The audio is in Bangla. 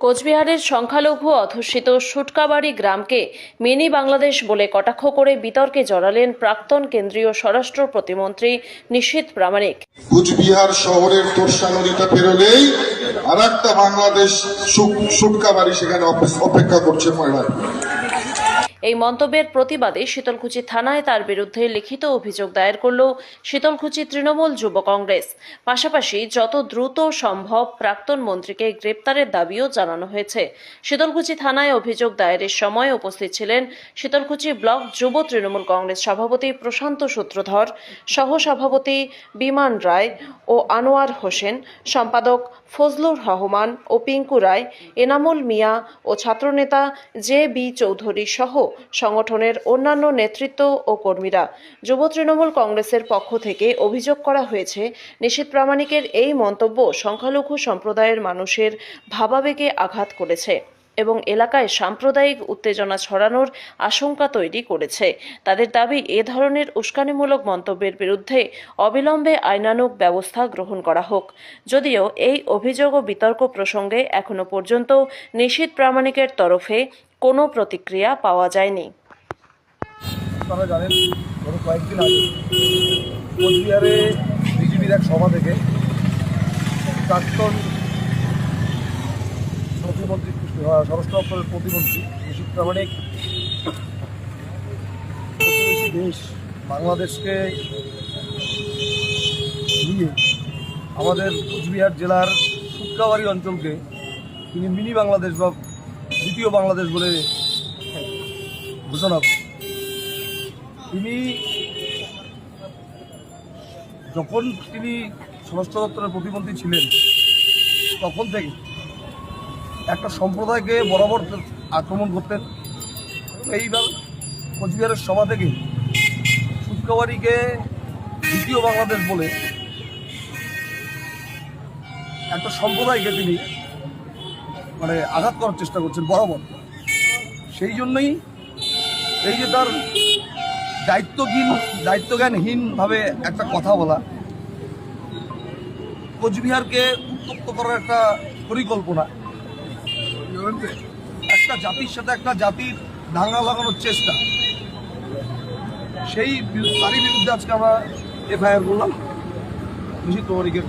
কোচবিহারের সংখ্যালঘু অধ্যুষিত সুটকাবাড়ি গ্রামকে মিনি বাংলাদেশ বলে কটাক্ষ করে বিতর্কে জড়ালেন প্রাক্তন কেন্দ্রীয় স্বরাষ্ট্র প্রতিমন্ত্রী নিশীথ প্রামাণিক। কোচবিহার শহরের তোরসা নদীটা পেরোলেই আর একটা বাংলাদেশ সুটকাবাড়ি সেখানে অপেক্ষা করছে এই মন্তব্যের প্রতিবাদে শীতলকুচি থানায় তার বিরুদ্ধে লিখিত অভিযোগ দায়ের করল শীতলকুচি তৃণমূল যুব কংগ্রেস। পাশাপাশি যত দ্রুত সম্ভব প্রাক্তন মন্ত্রীকে গ্রেপ্তারের দাবিও জানানো হয়েছে। শীতলকুচি থানায় অভিযোগ দায়েরের সময় উপস্থিত ছিলেন শীতলকুচি ব্লক যুব তৃণমূল কংগ্রেস সভাপতি প্রশান্ত সূত্রধর সহ সভাপতি বিমান রায় ও আনোয়ার হোসেন, সম্পাদক ফজলুর রহমান ও পিঙ্কু রায়, এনামুল মিয়া ও ছাত্রনেতা জে বি চৌধুরী সহ সংগঠনের অন্যান্য নেতৃত্ব ও কর্মীরা। যুব তৃণমূল কংগ্রেসের পক্ষ থেকে অভিযোগ করা হয়েছে নিশীথ প্রামাণিকের এই মন্তব্য সংখ্যালঘু সম্প্রদায়ের মানুষের ভাবাবেগে আঘাত করেছে এবং এলাকায় সাম্প্রদায়িক উত্তেজনা ছড়ানোর আশঙ্কা তৈরি করেছে। তাদের দাবি, এ ধরনের উস্কানিমূলক মন্তব্যের বিরুদ্ধে অবিলম্বে আইনানুগ ব্যবস্থা গ্রহণ করা হোক। যদিও এই অভিযোগ ও বিতর্ক প্রসঙ্গে এখনও পর্যন্ত নিশীথ প্রামাণিকের তরফে কোনো প্রতিক্রিয়া পাওয়া যায়নি। জানেন কয়েকদিন কোচবিহারে এক সভা থেকে প্রতিমন্ত্রী বাংলাদেশকে নিয়ে আমাদের কোচবিহার জেলার ফুটকাবাড়ি অঞ্চলকে তিনি মিনি বাংলাদেশ বা দ্বিতীয় বাংলাদেশ বলে ঘোষণা। তিনি যখন তিনি স্বরাষ্ট্র দপ্তরের প্রতিমন্ত্রী ছিলেন, তখন থেকে একটা সম্প্রদায়কে বরাবর আক্রমণ করতেন। এইবার কোচবিহারের সভা থেকে সুৎকাবাড়িকে দ্বিতীয় বাংলাদেশ বলে একটা সম্প্রদায়কে তিনি মানে আঘাত করার চেষ্টা করছেন বরাবর সেই জন্যই এই যে তার দায়িত্বহীন, দায়িত্বজ্ঞানহীনভাবে একটা কথা বলা, কোচবিহারকে উত্তপ্ত করার একটা পরিকল্পনা, একটা জাতির সাথে একটা জাতির দাঙ্গা লাগানোর চেষ্টা। সেই তারই বিরুদ্ধে আজকে আমরা এফআইআর করলাম। নিশ্চিত তোমারিকে